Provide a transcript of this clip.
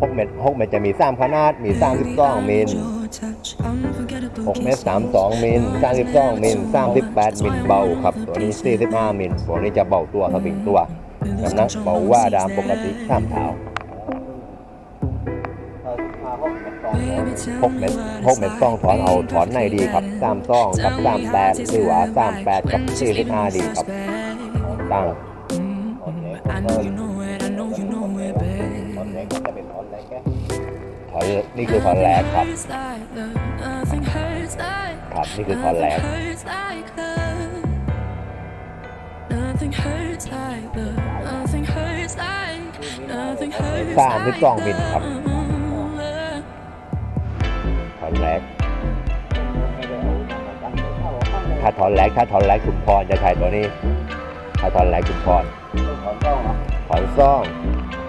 หกเม็ดหกเม็ดจะมีสามขนาด มีสามสิบสองมิลหกเม็ดสามสองมิลสามสิบสองมิลสามสิบแปดมิลเบาครับ ตัวนี้สี่สิบห้ามิลตัวนี้จะเบาตัวครับอีกตัวน้ำหนักเบาว่าดามปกติข้ามเท้าหกเม็ดหกเม็ดต้องถอนเอาถอนในดีครับสามซองกับสามแปดหรือว่าสามแปดกับสี่สิบห้าดีครับตั้ง babe. ถอนเล็กก็จะเป็นถอนเล็กแค่ถอนนี่คือถอนแรกครับครับนี่คือถอนแรก Nothing hurts like love. Nothing hurts like. Nothing hurts like. Nothing hurts สามสิบสองมิลครับ love. ถอนแรกถ้าถอนแรกถ้าถอนแรกชุมพรจะใช้ตัวนี้ ถ้าถอนแรกชุมพรถอนซ่อง